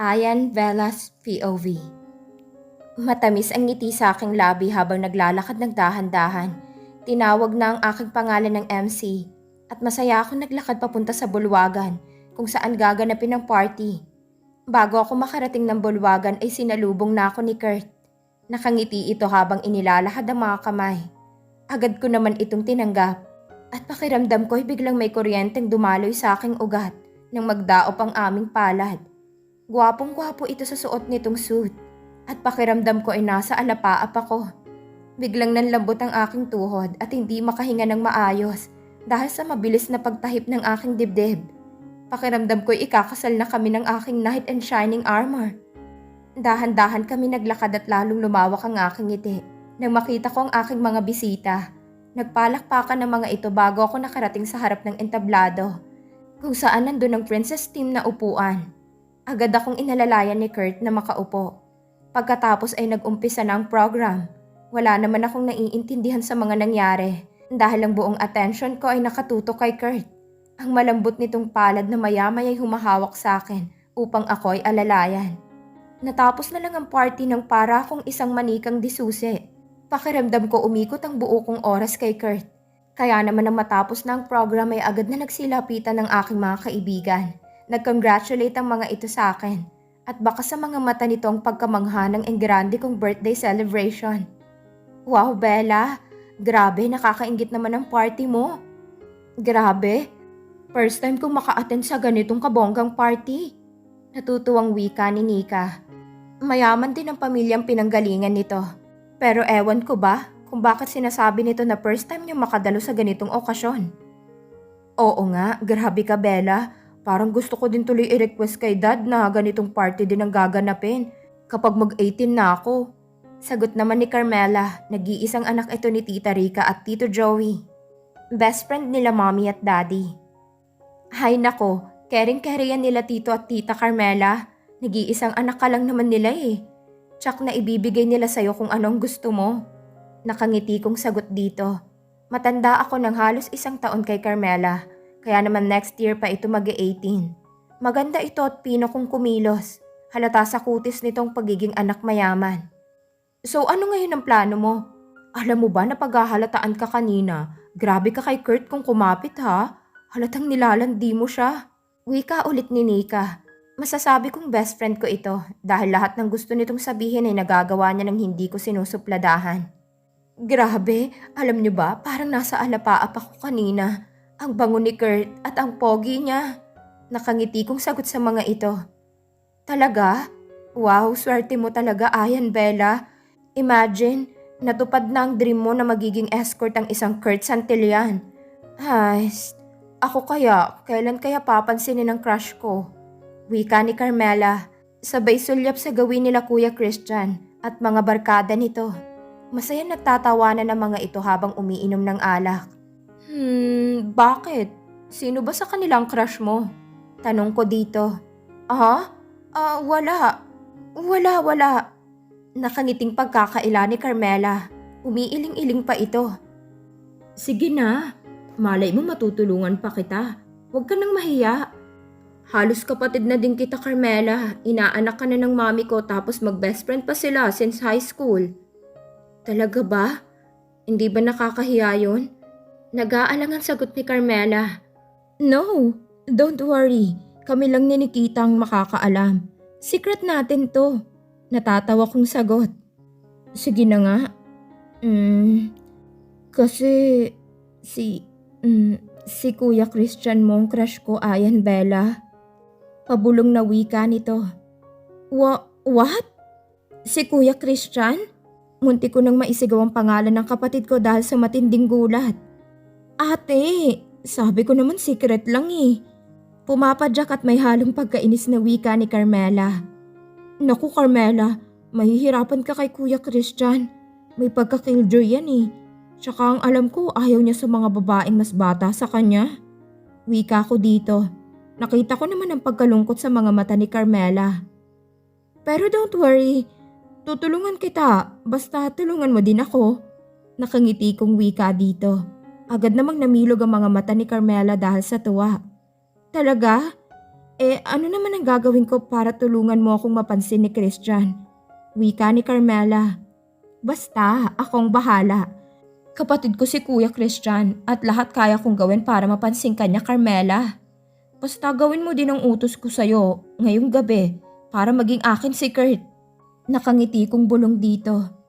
Ayan Velas POV Matamis ang ngiti sa aking labi habang naglalakad ng dahan-dahan. Tinawag na ang aking pangalan ng MC at masaya ako naglakad papunta sa bulwagan kung saan gaganapin ang party. Bago ako makarating ng bulwagan ay sinalubong na ako ni Kurt. Nakangiti ito habang inilalahad ang mga kamay. Agad ko naman itong tinanggap at pakiramdam ko ay biglang may kuryenteng dumaloy sa aking ugat nang magdaop ang aming palad. Gwapong gwapo ito sa suot nitong suit at pakiramdam ko ay nasa alapaap ako. Biglang nanlambot ang aking tuhod at hindi makahinga ng maayos dahil sa mabilis na pagtahip ng aking dibdib. Pakiramdam ko'y ikakasal na kami ng aking knight and shining armor. Dahan-dahan kami naglakad at lalong lumawak ang aking ngiti nang makita ko ang aking mga bisita. Nagpalakpakan ng mga ito bago ako nakarating sa harap ng entablado kung saan nandun ang princess team na upuan. Agad akong inalalayan ni Kurt na makaupo. Pagkatapos ay nag-umpisa na ang program. Wala naman akong naiintindihan sa mga nangyari dahil ang buong attention ko ay nakatutok kay Kurt. Ang malambot nitong palad na maya-maya'y humahawak sa akin upang ako ay alalayan. Natapos na lang ang party ng para akong isang manikang disusi. Pakiramdam ko umikot ang buo kong oras kay Kurt. Kaya naman nang matapos na ang program ay agad na nagsilapitan ng aking mga kaibigan. Nag-congratulate ang mga ito sa akin. At baka sa mga mata nito ang pagkamangha ng engrande kong birthday celebration. Wow, Bella! Grabe, nakakaingit naman ang party mo. Grabe, first time kong maka-attend sa ganitong kabonggang party. Natutuwang wika ni Nika. Mayaman din ang pamilyang pinanggalingan nito. Pero ewan ko ba kung bakit sinasabi nito na first time niya makadalo sa ganitong okasyon. Oo nga, grabe ka Bella. Parang gusto ko din tuloy i-request kay dad na ganitong party din ang gaganapin kapag mag-18 na ako. Sagot naman ni Carmela, nag-iisang anak ito ni Tita Rica at Tito Joey. Best friend nila mommy at daddy. Hay nako, kering-kere yan nila Tito at Tita Carmela. Nag-iisang anak ka lang naman nila eh. Tsak na ibibigay nila sa'yo kung anong gusto mo. Nakangiti kong sagot dito. Matanda ako ng halos isang taon kay Carmela, kaya naman next year pa ito mag-18. Maganda ito at pino kong kumilos. Halata sa kutis nitong pagiging anak mayaman. So ano ngayon ang plano mo? Alam mo ba na paghahalataan ka kanina? Grabe ka kay Kurt kung kumapit ha? Halatang nilalandi mo siya. Wika ulit ni Nika. Masasabi kong best friend ko ito dahil lahat ng gusto nitong sabihin ay nagagawa niya ng hindi ko sinusupladahan. Grabe, alam niyo ba parang nasa alapaap ako kanina. Ang bango ni Kurt at ang pogi niya. Nakangiti kong sagot sa mga ito. Talaga? Wow, swerte mo talaga, Ayan Bella. Imagine, natupad na ang dream mo na magiging escort ang isang Kurt Santillan. Ay, ako kaya, kailan kaya papansinin ng crush ko? Wika ni Carmela, sabay sulyap sa gawin nila Kuya Christian at mga barkada nito. Masaya nagtatawanan ng mga ito habang umiinom ng alak. Hmm, bakit? Sino ba sa kanilang crush mo? Tanong ko dito. Ah? Ah, wala. Wala, wala. Nakangiting pagkakaila ni Carmela. Umiiling-iling pa ito. Sige na. Malay mo matutulungan pa kita. Huwag ka nang mahiya. Halos kapatid na din kita, Carmela. Inaanak ka na ng mami ko tapos mag-best friend pa sila since high school. Talaga ba? Hindi ba nakakahiya yun? Nag-aalangan sagot ni Carmela. No, don't worry. Kami lang ni Nikita ang makakaalam. Secret natin to. Natatawa kong sagot. Sige na nga. Hmm, kasi si, mm, si Kuya Christian mong crush ko, Ayan Bella. Pabulong na wika nito. Wa, what? Si Kuya Christian? Munti ko nang maisigaw ang pangalan ng kapatid ko dahil sa matinding gulat. Ate, sabi ko naman secret lang eh. Pumapadyak at may halong pagkainis na wika ni Carmela. Naku Carmela, mahihirapan ka kay Kuya Christian. May pagkakilljoy yan eh. Tsaka ang alam ko ayaw niya sa mga babaeng mas bata sa kanya. Wika ko dito. Nakita ko naman ang pagkalungkot sa mga mata ni Carmela. Pero don't worry, tutulungan kita. Basta tulungan mo din ako. Nakangiti kong wika dito. Agad namang namilog ang mga mata ni Carmela dahil sa tuwa. Talaga? Eh, ano naman ang gagawin ko para tulungan mo akong mapansin ni Christian? Wika ni Carmela. Basta, akong bahala. Kapatid ko si Kuya Christian at lahat kaya kong gawin para mapansin kanya Carmela. Basta gawin mo din ang utos ko sa'yo ngayong gabi para maging akin si Kurt. Nakangiti kong bulong dito.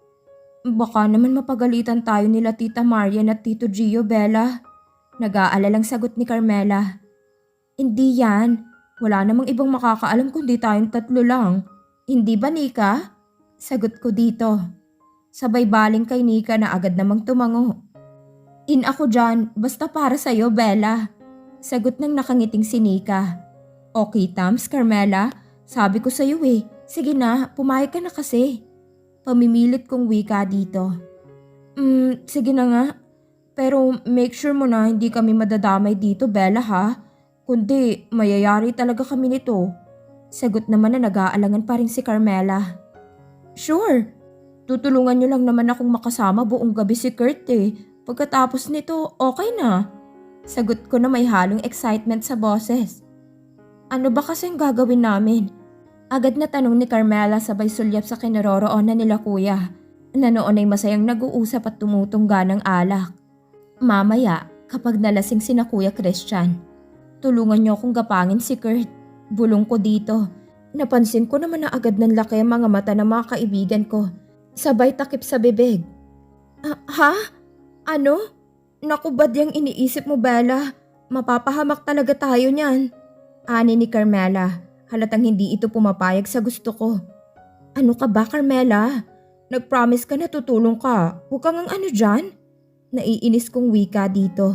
Baka naman mapagalitan tayo nila Tita Marian at Tito Gio Bella. Nag-aalalang sagot ni Carmela. Hindi yan. Wala namang ibang makakaalam kundi tayong tatlo lang. Hindi ba Nika? Sagot ko dito. Sabay baling kay Nika na agad namang tumango. In ako dyan, basta para sa'yo, Bella. Sagot ng nakangiting si Nika. Okay, Tams, Carmela. Sabi ko sa'yo eh. Sige na, pumayag ka na kasi. Pamimilit kong wika dito. Hmm, sige na nga. Pero make sure mo na hindi kami madadamay dito, Bella ha. Kundi mayayari talaga kami nito. Sagot naman na nag-aalangan pa rin si Carmela. Sure. Tutulungan niyo lang naman akong makasama buong gabi si Kurt eh. Pagkatapos nito, okay na. Sagot ko na may halong excitement sa boses. Ano ba kasing gagawin namin? Agad na tanong ni Carmela sabay sulyap sa kinaroroonan nila kuya na noon ay masayang nag-uusap at tumutungga ng alak. Mamaya, kapag nalasing si na Kuya Christian, tulungan niyo akong gapangin si Kurt. Bulong ko dito. Napansin ko naman na agad ng laki ang mga mata ng mga kaibigan ko. Sabay takip sa bibig. Ah, ha? Ano? Naku, bad yung iniisip mo, Bella? Mapapahamak talaga tayo niyan. Ani ni Carmela. Halatang hindi ito pumapayag sa gusto ko. Ano ka ba, Carmela? Nag-promise ka na tutulong ka. Huwag kang ang ano dyan. Naiinis kong wika dito.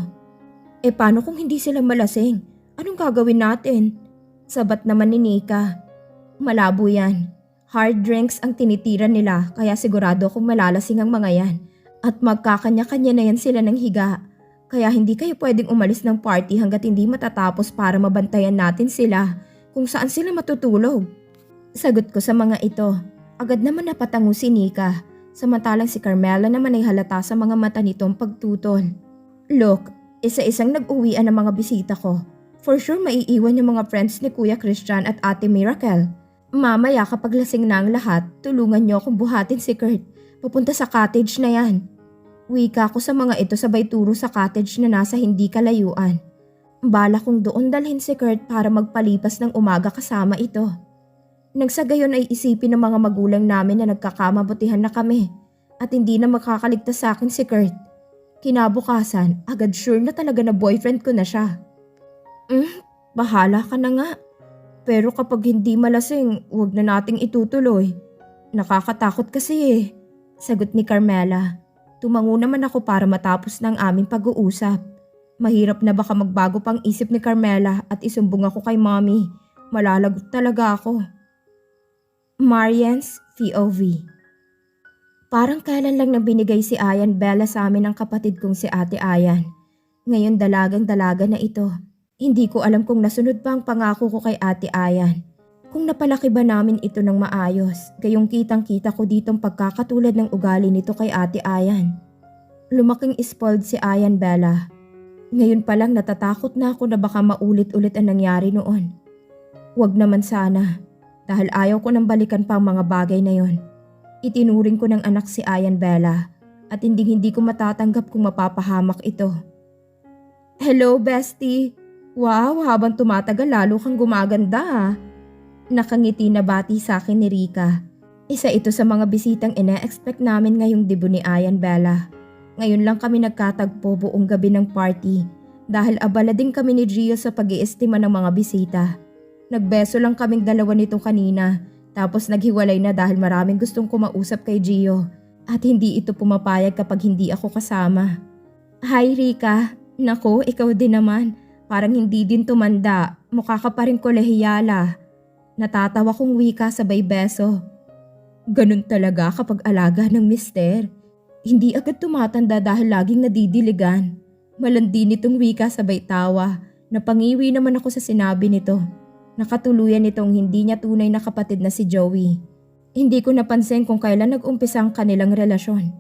Eh paano kung hindi sila malasing? Anong gagawin natin? Sabat naman ni Nika. Malabo yan. Hard drinks ang tinitira nila kaya sigurado akong malalasing ang mga yan. At magkakanya-kanya na yan sila ng higa. Kaya hindi kayo pwedeng umalis ng party hanggat hindi matatapos para mabantayan natin sila kung saan sila matutulog. Sagot ko sa mga ito. Agad naman napatango si Nika. Samantalang si Carmela naman ay halata sa mga mata nitong pagtutol. Look, isa-isang nag-uwian ng mga bisita ko. For sure maiiwan yung mga friends ni Kuya Christian at Ate Miracle. Mamaya kapag lasing na ang lahat, tulungan niyo akong buhatin si Kurt. Papunta sa cottage na yan. Wika ko sa mga ito sabay turo sa cottage na nasa hindi kalayuan. Bala kong doon dalhin si Kurt para magpalipas ng umaga kasama ito. Nang sa gayon ay isipin ng mga magulang namin na nagkakamabutihan na kami at hindi na makakaligtas sa akin si Kurt. Kinabukasan, agad sure na talaga na boyfriend ko na siya. Hmm, bahala ka na nga. Pero kapag hindi malasing, huwag na nating itutuloy. Nakakatakot kasi eh. Sagot ni Carmela. Tumango naman ako para matapos ng aming pag-uusap. Mahirap na baka magbago pang isip ni Carmela at isumbong ako kay mommy. Malalagot talaga ako. Marian's POV Parang kailan lang na binigay si Ayan Bella sa amin ng kapatid kong si Ate Ayan. Ngayon dalagang dalaga na ito. Hindi ko alam kung nasunod pa ang pangako ko kay Ate Ayan. Kung napalaki ba namin ito ng maayos, gayong kitang kita ko ditong pagkakatulad ng ugali nito kay Ate Ayan. Lumaking spoiled si Ayan Bella. Ngayon pa lang natatakot na ako na baka maulit-ulit ang nangyari noon. Huwag naman sana, dahil ayaw ko nang balikan pa ang mga bagay na yon. Itinuring ko ng anak si Ayan Bella at hindi hindi ko matatanggap kung mapapahamak ito. Hello, bestie! Wow, habang tumatagal lalo kang gumaganda ha. Nakangiti na bati sa akin ni Rika. Isa ito sa mga bisitang ina-expect namin ngayong debut ni Ayan Bella. Ngayon lang kami nagkatagpo buong gabi ng party dahil abala din kami ni Gio sa pag-iestima ng mga bisita. Nagbeso lang kaming dalawa nito kanina tapos naghiwalay na dahil maraming gustong kumausap kay Gio at hindi ito pumapayag kapag hindi ako kasama. Hi Rika, nako ikaw din naman. Parang hindi din tumanda, mukha ka pa rin kolehiyala. Natatawa kong wika sabay beso. Ganun talaga kapag alaga ng mister. Hindi agad tumatanda dahil laging nadidiligan. Malandi nitong wika sabay tawa. Napangiwi naman ako sa sinabi nito. Nakatuluyan nitong hindi niya tunay na kapatid na si Joey. Hindi ko napansin kung kailan nag-umpisa ang kanilang relasyon.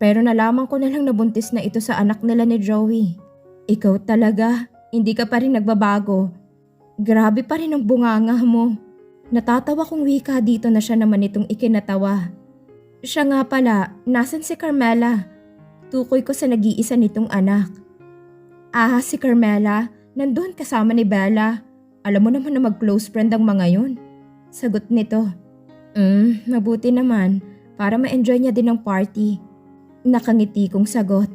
Pero nalaman ko na lang nabuntis na ito sa anak nila ni Joey. Ikaw talaga, hindi ka pa rin nagbabago. Grabe pa rin ang bunganga mo. Natatawa kong wika dito na siya naman itong ikinatawa. Siya nga pala, nasan si Carmela? Tukoy ko sa nag-iisa nitong anak. Ah, si Carmela, nandun kasama ni Bella. Alam mo naman na mag-close friend ang mga yun. Sagot nito. Hmm, mabuti naman. Para ma-enjoy niya din ang party. Nakangiti kong sagot.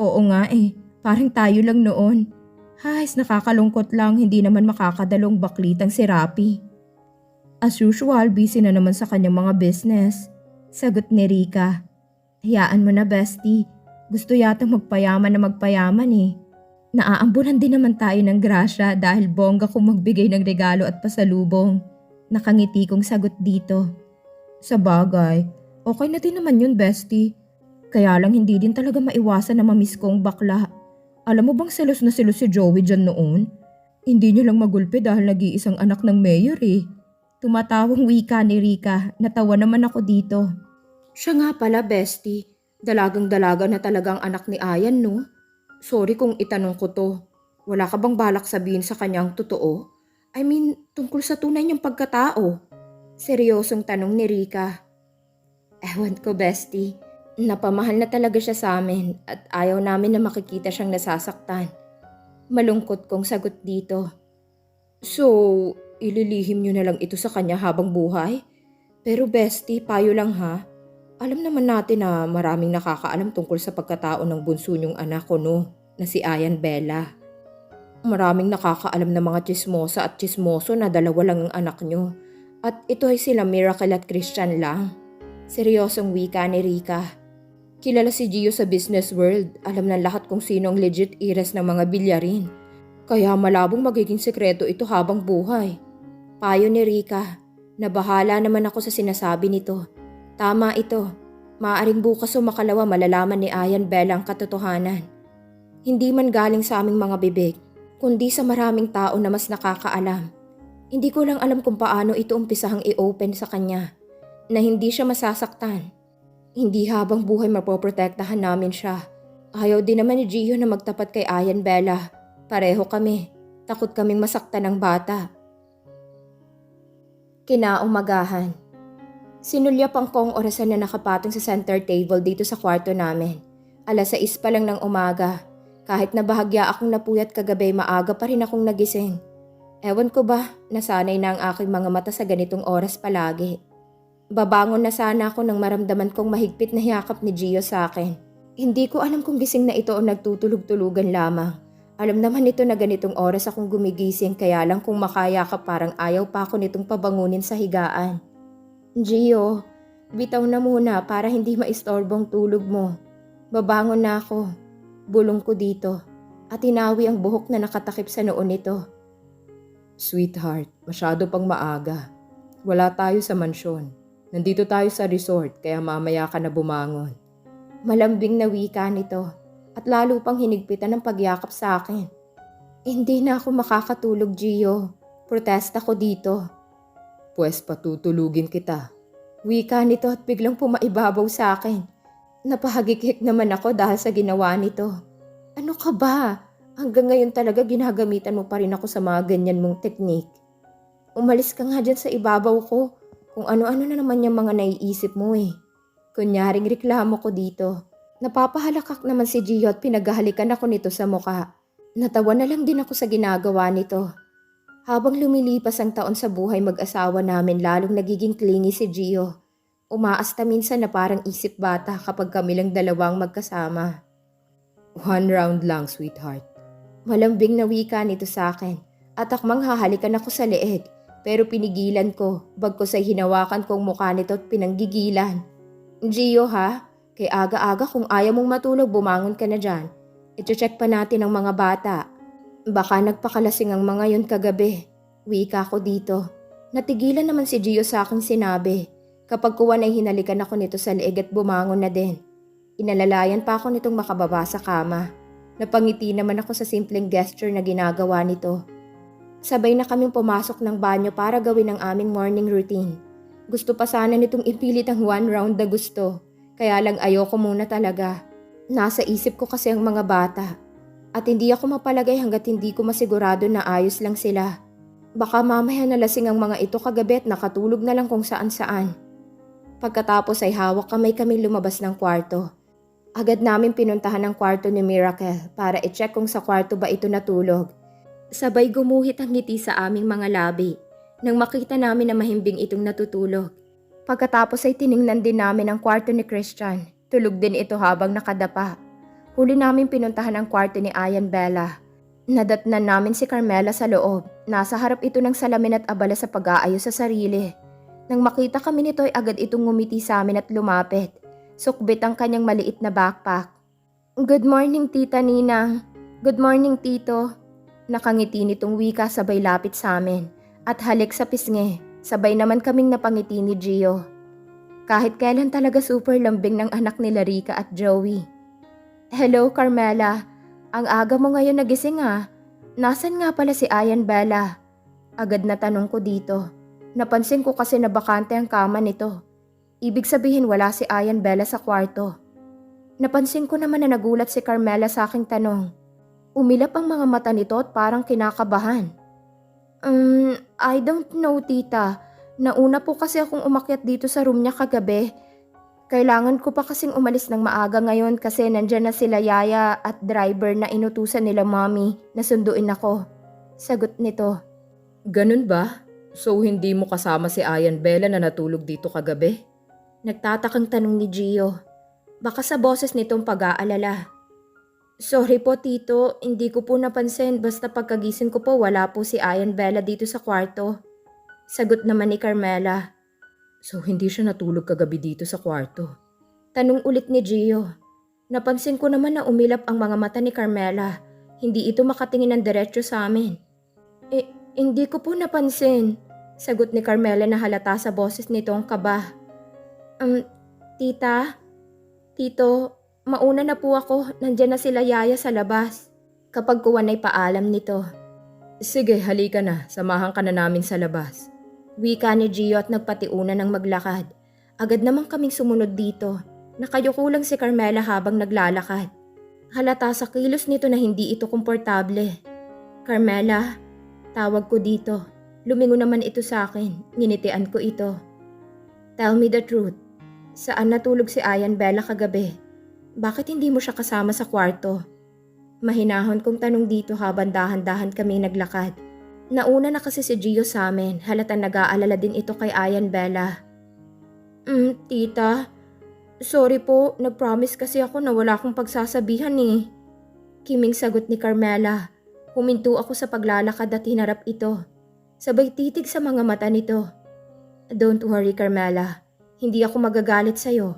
Oo nga eh, parang tayo lang noon. Hays, nakakalungkot lang hindi naman makakadalong baklitang si Rapi. As usual, busy na naman sa kanyang mga business. Sagot ni Rika. Hayaan mo na, bestie. Gusto yata magpayaman na magpayaman eh. Naaambunan din naman tayo ng grasya dahil bongga kong magbigay ng regalo at pasalubong. Nakangiti kong sagot dito. Sa bagay, okay na din naman yun, bestie. Kaya lang hindi din talaga maiwasan na mamiss kong bakla. Alam mo bang selos na selos si Joey dyan noon? Hindi niyo lang magulpi dahil nag-iisang anak ng mayor eh. Tumatawang wika ni Rika, natawa naman ako dito. Siya nga pala, bestie. Dalagang-dalaga na talagang anak ni Ayan, no? Sorry kung itanong ko to. Wala ka bang balak sabihin sa kanyang totoo? I mean, tungkol sa tunay niyang pagkatao. Seryosong tanong ni Rika. Ewan ko, bestie. Napamahal na talaga siya sa amin at ayaw namin na makikita siyang nasasaktan. Malungkot kong sagot dito. So, ililihim niyo na lang ito sa kanya habang buhay? Pero bestie, payo lang ha. Alam naman natin na maraming nakakaalam tungkol sa pagkatao ng bunso niyong anak ko no, na si Ayan Bella. Maraming nakakaalam na mga chismosa at chismoso na dalawa lang ang anak niyo. At ito ay sila Miracle at Christian lang. Seryosong wika ni Rika. Kilala si Gio sa business world. Alam ng lahat kung sino ang legit ires ng mga bilyarin. Kaya malabong magiging sekreto ito habang buhay. Payo ni Rika. Nabahala naman ako sa sinasabi nito. Tama ito. Maaring bukas o makalawa malalaman ni Ayan Bella ang katotohanan. Hindi man galing sa aming mga bibig, kundi sa maraming tao na mas nakakaalam. Hindi ko lang alam kung paano ito umpisahang i-open sa kanya na hindi siya masasaktan. Hindi habang buhay mapoprotektahan namin siya. Ayaw din naman ni Gio na magtapat kay Ayan Bella. Pareho kami. Takot kaming masaktan ng bata. Kinaumagahan. Sinulyapang ko ang orasan na nakapatong sa center table dito sa kwarto namin. Alas 6 pa lang ng umaga. Kahit na bahagya akong napuyat kagabi, maaga pa rin akong nagising. Ewan ko ba, nasanay na ang aking mga mata sa ganitong oras palagi. Babangon na sana ako nang maramdaman kong mahigpit na yakap ni Gio sa akin. Hindi ko alam kung gising na ito o nagtutulog-tulugan lamang. Alam naman nito na ganitong oras akong gumigising kaya lang kung makayakap parang ayaw pa ako nitong pabangunin sa higaan. Gio, bitaw na muna para hindi maistorbong tulog mo. Babangon na ako. Bulong ko dito at hinawi ang buhok na nakatakip sa noon nito. Sweetheart, masyado pang maaga. Wala tayo sa mansyon. Nandito tayo sa resort kaya mamaya ka na bumangon. Malambing na wika nito at lalo pang hinigpitan ng pagyakap sa akin. Hindi na ako makakatulog, Gio. Protesta ko dito. Pwes patutulugin kita. Wika nito at biglang pumaibabaw sa akin. Napahagikik naman ako dahil sa ginawa nito. Ano ka ba? Hanggang ngayon talaga ginagamitan mo pa rin ako sa mga ganyan mong teknik. Umalis ka nga dyan sa ibabaw ko kung ano-ano na naman yung mga naiisip mo eh. Kunyaring reklamo ko dito. Napapahalakak naman si Gio at pinaghahalikan ako nito sa muka. Natawa na lang din ako sa ginagawa nito. Habang lumilipas ang taon sa buhay mag-asawa namin lalong nagiging clingy si Gio. Umaasta minsan na parang isip bata kapag kami lang dalawang magkasama. One round lang, sweetheart. Malambing na wika nito sa akin at akmang hahalikan ako sa leeg pero pinigilan ko bagko sa hinawakan kong mukha nito at pinanggigilan. Gio ha, kay aga-aga kung ayaw mong matulog bumangon ka na dyan. I-check pa natin ang mga bata. Baka nagpakalasing ang mga yon kagabi. Wika ko dito. Natigilan naman si Gio sa aking sinabi. Kapag kuwan ay hinalikan ako nito sa leeg at bumangon na din. Inalalayan pa ako nitong makababa sa kama. Napangiti naman ako sa simpleng gesture na ginagawa nito. Sabay na kaming pumasok ng banyo para gawin ang aming morning routine. Gusto pa sana nitong ipilit ang one round na gusto. Kaya lang ayoko muna talaga. Nasa isip ko kasi ang mga bata. At hindi ako mapalagay hanggat hindi ko masigurado na ayos lang sila. Baka mamaya nalasing ang mga ito kagabi at nakatulog na lang kung saan saan. Pagkatapos ay hawak kamay kaming lumabas ng kwarto. Agad namin pinuntahan ang kwarto ni Miracle para i-check kung sa kwarto ba ito natulog. Sabay gumuhit ang ngiti sa aming mga labi nang makita namin na mahimbing itong natutulog. Pagkatapos ay tiningnan din namin ang kwarto ni Christian. Tulog din ito habang nakadapa. Huli namin pinuntahan ang kwarto ni Ayan Bella. Nadatnan namin si Carmela sa loob. Nasa harap ito ng salamin at abala sa pag-aayos sa sarili. Nang makita kami nito ay agad itong ngumiti sa amin at lumapit. Sukbit ang kanyang maliit na backpack. Good morning, Tita Ninang. Good morning, Tito. Nakangiti nitong wika sabay lapit sa amin. At halik sa pisngi, sabay naman kaming napangiti ni Gio. Kahit kailan talaga super lambing ng anak nila Rika at Joey. Hello, Carmela. Ang aga mo ngayon nagising ha. Nasaan nga pala si Ayan Bella? Agad na tanong ko dito. Napansin ko kasi na bakante ang kama nito. Ibig sabihin wala si Ayan Bella sa kwarto. Napansin ko naman na nagulat si Carmela sa aking tanong. Umilap ang mga mata nito at parang kinakabahan. Um, I don't know tita. Nauna po kasi akong umakyat dito sa room niya kagabi. Kailangan ko pa kasing umalis ng maaga ngayon kasi nandyan na sila yaya at driver na inutusan nila mommy na sunduin ako. Sagot nito. Ganun ba? So hindi mo kasama si Ayan Bella na natulog dito kagabi? Nagtatakang tanong ni Gio. Baka sa boses nitong pag-aalala. Sorry po tito, hindi ko po napansin basta pagkagising ko po wala po si Ayan Bella dito sa kwarto. Sagot naman ni Carmela. So hindi siya natulog kagabi dito sa kwarto. Tanong ulit ni Gio. Napansin ko naman na umilap ang mga mata ni Carmela. Hindi ito makatingin ng diretso sa amin. Eh, hindi ko po napansin. Sagot ni Carmela na halata sa boses nitong kaba. Um, tita? Tito, mauna na po ako. Nandyan na sila yaya sa labas. Kapag kuwan ay paalam nito. Sige, halika na. Samahan ka na namin sa labas. Wika ni Gio at nagpatiuna ng maglakad. Agad naman kaming sumunod dito. Nakayuko lang si Carmela habang naglalakad. Halata sa kilos nito na hindi ito komportable. Carmela, tawag ko dito. Lumingo naman ito sa akin. Nginitian ko ito. Tell me the truth. Saan natulog si Ayan Bella kagabi? Bakit hindi mo siya kasama sa kwarto? Mahinahon kong tanong dito habang dahan-dahan kami naglakad. Nauna na kasi si Gio sa amin, halata nag-aalala din ito kay Ayan Bella. Mm, tita, sorry po, nag-promise kasi ako na wala akong pagsasabihan eh. Kiming sagot ni Carmela. Huminto ako sa paglalakad at hinarap ito. Sabay titig sa mga mata nito. Don't worry Carmela, hindi ako magagalit sa'yo.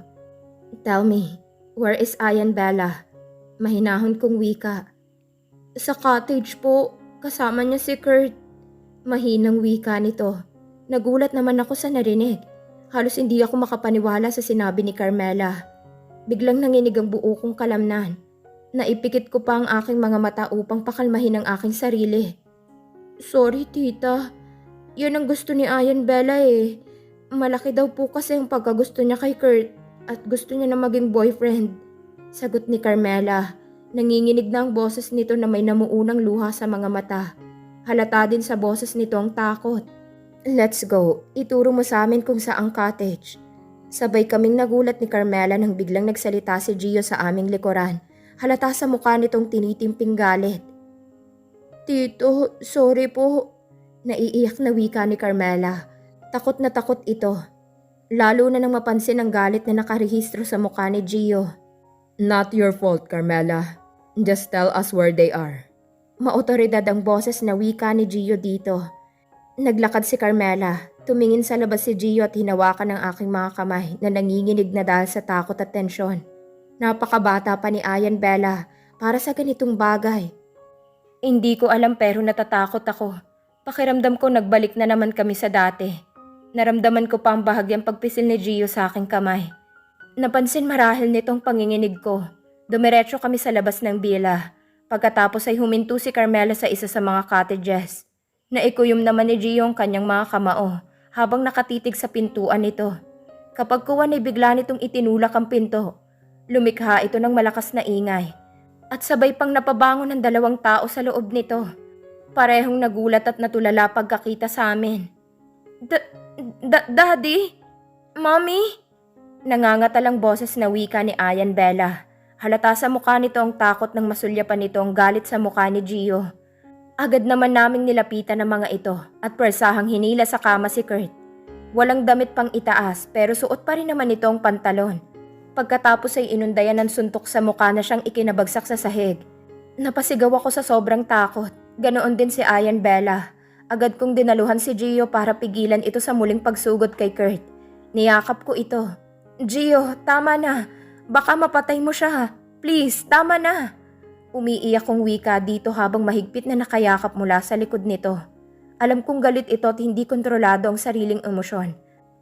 Tell me, where is Ayan Bella? Mahinahon kong wika. Sa cottage po, kasama niya si Kurt. Mahinang wika nito. Nagulat naman ako sa narinig. Halos hindi ako makapaniwala sa sinabi ni Carmela. Biglang nanginig ang buo kong kalamnan. Naipikit ko pa ang aking mga mata upang pakalmahin ang aking sarili. Sorry tita, yan ang gusto ni Ayan Bella eh. Malaki daw po kasi ang pagkagusto niya kay Kurt at gusto niya na maging boyfriend. Sagot ni Carmela. Nanginginig na ang boses nito na may namuunang luha sa mga mata. Halata din sa boses nito ang takot. Let's go. Ituro mo sa amin kung saang cottage. Sabay kaming nagulat ni Carmela nang biglang nagsalita si Gio sa aming likuran. Halata sa mukha nitong tinitimping galit. Tito, sorry po. Naiiyak na wika ni Carmela. Takot na takot ito. Lalo na nang mapansin ang galit na nakarehistro sa mukha ni Gio. Not your fault, Carmela. Just tell us where they are. Maotoridad ang boses na wika ni Gio dito. Naglakad si Carmela. Tumingin sa labas si Gio at hinawakan ng aking mga kamay na nanginginig na dahil sa takot at tensyon. Napakabata pa ni Ayan Bella para sa ganitong bagay. Hindi ko alam pero natatakot ako. Pakiramdam ko nagbalik na naman kami sa dati. Naramdaman ko pa ang bahagyang pagpisil ni Gio sa aking kamay. Napansin marahil nitong panginginig ko. Dumiretso kami sa labas ng bila. Pagkatapos ay huminto si Carmela sa isa sa mga cottages. Naikuyom naman ni Gio ang kanyang mga kamao habang nakatitig sa pintuan nito. Kapag kuwan ay bigla nitong itinulak ang pinto. Lumikha ito ng malakas na ingay. At sabay pang napabangon ng dalawang tao sa loob nito. Parehong nagulat at natulala pagkakita sa amin. Da- da- Daddy? Mommy? Nangangatalang boses na wika ni Ayan Bella. Halata sa mukha nito ang takot ng masulyapan nito ang galit sa mukha ni Gio. Agad naman naming nilapitan ng mga ito at persahang hinila sa kama si Kurt. Walang damit pang itaas pero suot pa rin naman ito ang pantalon. Pagkatapos ay inundayan ng suntok sa mukha na siyang ikinabagsak sa sahig. Napasigaw ako sa sobrang takot. Ganoon din si Ayan Bella. Agad kong dinaluhan si Gio para pigilan ito sa muling pagsugod kay Kurt. Niyakap ko ito. Gio, tama na. Baka mapatay mo siya. Please, tama na. Umiiyak kong wika dito habang mahigpit na nakayakap mula sa likod nito. Alam kong galit ito at hindi kontrolado ang sariling emosyon.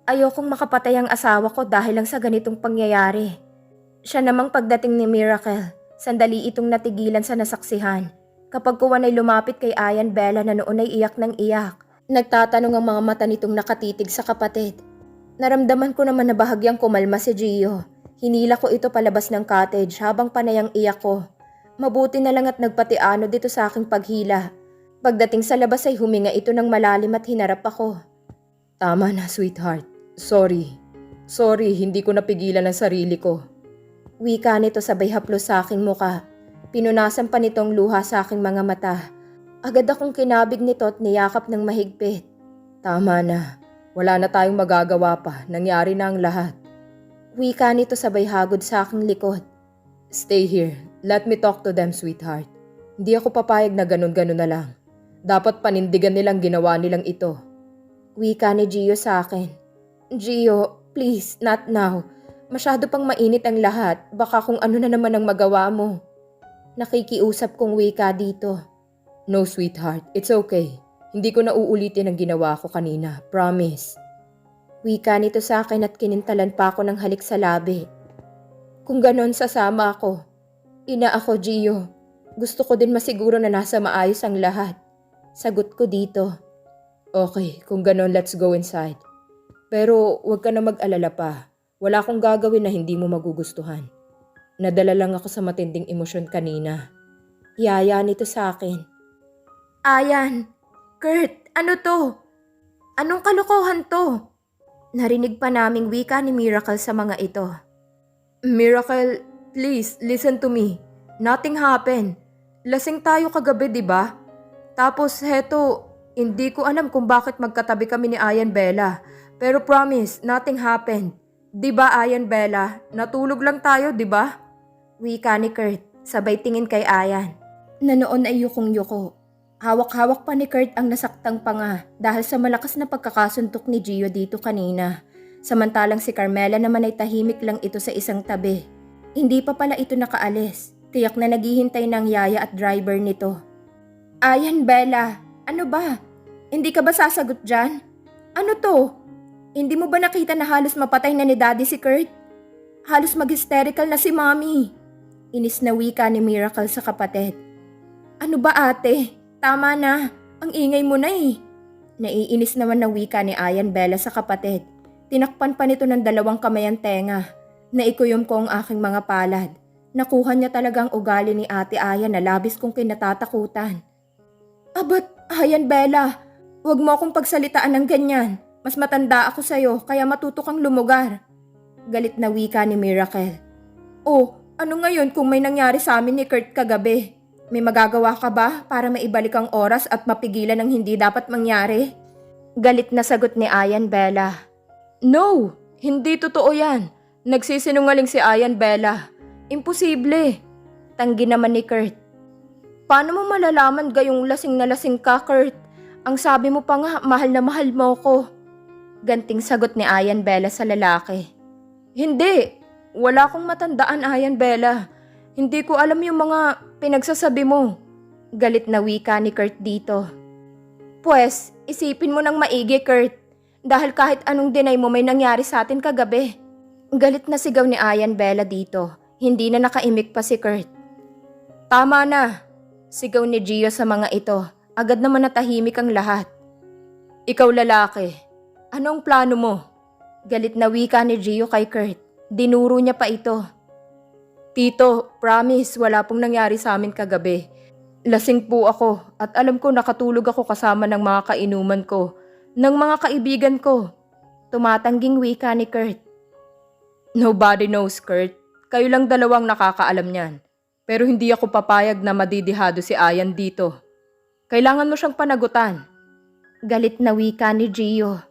Ayokong makapatay ang asawa ko dahil lang sa ganitong pangyayari. Siya namang pagdating ni Miracle, sandali itong natigilan sa nasaksihan. Kapag kuwan ay lumapit kay Ayan Bella na noon ay iyak ng iyak. Nagtatanong ang mga mata nitong nakatitig sa kapatid. Naramdaman ko naman na bahagyang kumalma si Gio. Hinila ko ito palabas ng cottage habang panayang iyak ko. Mabuti na lang at nagpatiano dito sa aking paghila. Pagdating sa labas ay huminga ito ng malalim at hinarap ako. Tama na, sweetheart. Sorry. Sorry, hindi ko napigilan ang sarili ko. Wika nito sabay haplos sa aking muka. Pinunasan pa nitong luha sa aking mga mata. Agad akong kinabig nito at niyakap ng mahigpit. Tama na. Wala na tayong magagawa pa. Nangyari na ang lahat. Wika nito sabay hagod sa aking likod. Stay here. Let me talk to them, sweetheart. Hindi ako papayag na ganun-ganun na lang. Dapat panindigan nilang ginawa nilang ito. Wika ni Gio sa akin. Gio, please, not now. Masyado pang mainit ang lahat. Baka kung ano na naman ang magawa mo. Nakikiusap kong wika dito. No, sweetheart. It's okay. Hindi ko na uulitin ang ginawa ko kanina. Promise. Wika nito sa akin at kinintalan pa ako ng halik sa labi. Kung ganon sasama ako. Ina ako, Gio. Gusto ko din masiguro na nasa maayos ang lahat. Sagot ko dito. Okay, kung ganon, let's go inside. Pero huwag ka na mag-alala pa. Wala akong gagawin na hindi mo magugustuhan. Nadala lang ako sa matinding emosyon kanina. Yaya nito sa akin. Ayan, Kurt, ano to? Anong kalokohan to? Narinig pa naming wika ni Miracle sa mga ito. Miracle, please listen to me. Nothing happened. Lasing tayo kagabi, di ba? Tapos heto, hindi ko alam kung bakit magkatabi kami ni Ayan Bella. Pero promise, nothing happened. Di ba Ayan Bella? Natulog lang tayo, di ba? Wika ni Kurt, sabay tingin kay Ayan. Na noon ay yukong-yuko. Hawak-hawak pa ni Kurt ang nasaktang panga dahil sa malakas na pagkakasuntok ni Gio dito kanina. Samantalang si Carmela naman ay tahimik lang ito sa isang tabi. Hindi pa pala ito nakaalis. Tiyak na naghihintay ng yaya at driver nito. Ayan, Bella. Ano ba? Hindi ka ba sasagot dyan? Ano to? Hindi mo ba nakita na halos mapatay na ni Daddy si Kurt? Halos mag-hysterical na si Mommy. Inis na wika ni Miracle sa kapatid. Ano ba ate? Tama na. Ang ingay mo na eh. Naiinis naman na wika ni Ayan Bella sa kapatid. Tinakpan pa nito ng dalawang kamay ang tenga. Naikuyom ko ang aking mga palad. Nakuha niya talagang ugali ni ate Ayan na labis kong kinatatakutan. Abat, Ayan Bella, huwag mo akong pagsalitaan ng ganyan. Mas matanda ako sa'yo kaya matuto kang lumugar. Galit na wika ni Miracle. Oh, ano ngayon kung may nangyari sa amin ni Kurt kagabi? May magagawa ka ba para maibalik ang oras at mapigilan ang hindi dapat mangyari? Galit na sagot ni Ayan Bella. No, hindi totoo yan. Nagsisinungaling si Ayan Bella. Imposible. Tanggi naman ni Kurt. Paano mo malalaman gayong lasing na lasing ka, Kurt? Ang sabi mo pa nga, mahal na mahal mo ko. Ganting sagot ni Ayan Bella sa lalaki. Hindi. Wala akong matandaan, Ayan Bella. Hindi ko alam yung mga pinagsasabi mo. Galit na wika ni Kurt dito. Pwes, isipin mo ng maigi, Kurt. Dahil kahit anong dinay mo may nangyari sa atin kagabi. Galit na sigaw ni Ayan Bella dito. Hindi na nakaimik pa si Kurt. Tama na. Sigaw ni Gio sa mga ito. Agad naman natahimik ang lahat. Ikaw lalaki. Anong plano mo? Galit na wika ni Gio kay Kurt. Dinuro niya pa ito. Tito, promise, wala pong nangyari sa amin kagabi. Lasing po ako at alam ko nakatulog ako kasama ng mga kainuman ko, ng mga kaibigan ko. Tumatangging wika ni Kurt. Nobody knows, Kurt. Kayo lang dalawang nakakaalam niyan. Pero hindi ako papayag na madidihado si Ayan dito. Kailangan mo siyang panagutan. Galit na wika ni Gio.